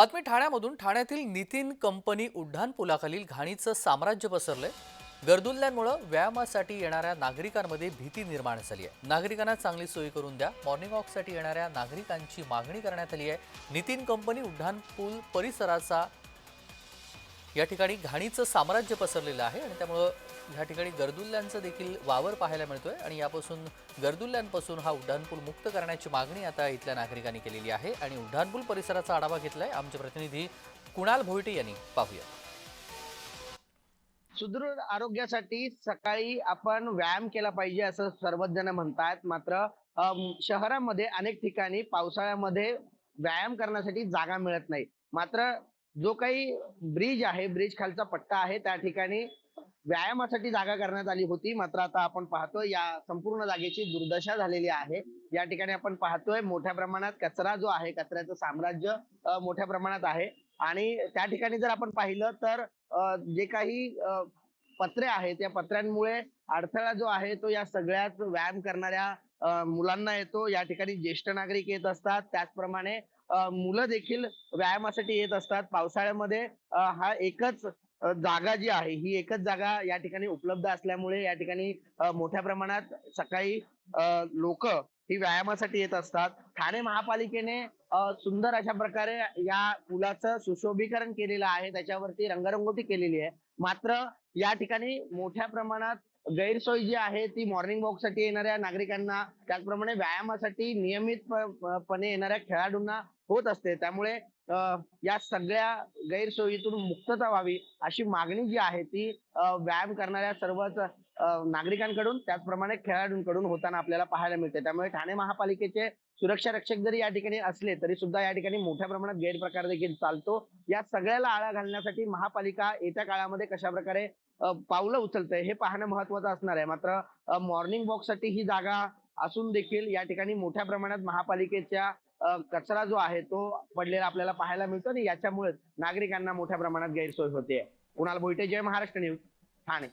बातमी ठाण्यामधून. ठाण्यातील नितीन कंपनी उड्डाण पुलाखालील घाणीचं साम्राज्य पसरलंय. गर्दुल्ल्यांमुळं व्यायामासाठी येणाऱ्या नागरिकांमध्ये भीती निर्माण झाली आहे. नागरिकांना चांगली सोय करून द्या. मॉर्निंग वॉकसाठी येणाऱ्या नागरिकांची मागणी करण्यात आली आहे. नितीन कंपनी उड्डाणपूल परिसराचा या ठिकाणी घाणीचं साम्राज्य पसरलेलं आहे आणि त्यामुळं ह्या ठिकाणी गर्दुल्ल्यांचं देखील वावर पाहायला मिळतोय आणि यापासून गर्दुल्ल्यांपासून हा उड्डाणपूल मुक्त करण्याची मागणी आता इथल्या नागरिकांनी केलेली आहे आणि उड्डाणपूल परिसराचा आढावा घेतलाय आमचे प्रतिनिधी कुणाल भोईटे यांनी. पाहूया. सुदृढ आरोग्यासाठी सकाळी आपण व्यायाम केला पाहिजे असं सर्वच जण म्हणतात. मात्र शहरामध्ये अनेक ठिकाणी पावसाळ्यामध्ये व्यायाम करण्यासाठी जागा मिळत नाही. मात्र जो काही ब्रिज आहे ब्रिज खालचा पट्टा आहे त्या ठिकाणी व्यायामासाठी जागा करण्यात आली होती. मात्र आता आपण पाहतोय या संपूर्ण जागेची दुर्दशा झालेली आहे. या ठिकाणी आपण पाहतोय मोठ्या प्रमाणात कचरा जो आहे कचऱ्याचं साम्राज्य मोठ्या प्रमाणात आहे. आणि त्या ठिकाणी जर आपण पाहिलं तर जे काही पत्रे आहेत या पत्र्यांमुळे अडथळा जो आहे तो या सगळ्याच व्यायाम करणाऱ्या मुलांना येतो. या ठिकाणी ज्येष्ठ नागरिक येत असतात. त्याचप्रमाणे मुलं देखील व्यायामासाठी येत असतात. पावसाळ्यामध्ये हा एकच जागा जी आहे ही एकच जागा या ठिकाणी उपलब्ध असल्यामुळे या ठिकाणी मोठ्या प्रमाणात सकाळी लोक ही व्यायामासाठी येत असतात. ठाणे महापालिकेने सुंदर अशा प्रकारे या पुलाचं सुशोभीकरण केलेलं आहे. त्याच्यावरती रंगरंगोटी केलेली आहे. मात्र या ठिकाणी मोठ्या प्रमाणात गैरसोय जी आहे ती मॉर्निंग वॉकसाठी येणाऱ्या नागरिकांना त्याचप्रमाणे व्यायामासाठी नियमितपणे येणाऱ्या खेळाडूंना होत असते. त्यामुळे या सगळ्या गैरसोयीतून मुक्तता व्हावी अशी मागणी जी आहे ती व्यायाम करणाऱ्या सर्वच नागरिकांकडून त्याचप्रमाणे खेळाडूंकडून होताना आपल्याला पाहायला मिळते. त्यामुळे ठाणे महापालिकेचे सुरक्षा रक्षक जरी या ठिकाणी असले तरी सुद्धा या ठिकाणी मोठ्या प्रमाणात गैरप्रकार देखील चालतो. या सगळ्याला आळा घालण्यासाठी महापालिका येत्या काळामध्ये कशा प्रकारे पावलं उचलते हे पाहणं महत्वाचं असणार आहे. मात्र मॉर्निंग वॉकसाठी ही जागा असून देखील या ठिकाणी मोठ्या प्रमाणात महापालिकेच्या कचरा जो आहे तो पडलेला आपल्याला पाहायला मिळतो आणि याच्यामुळे नागरिकांना मोठ्या प्रमाणात गैरसोय होते कुणाल बोईटे जय महाराष्ट्र न्यूज ठाणे.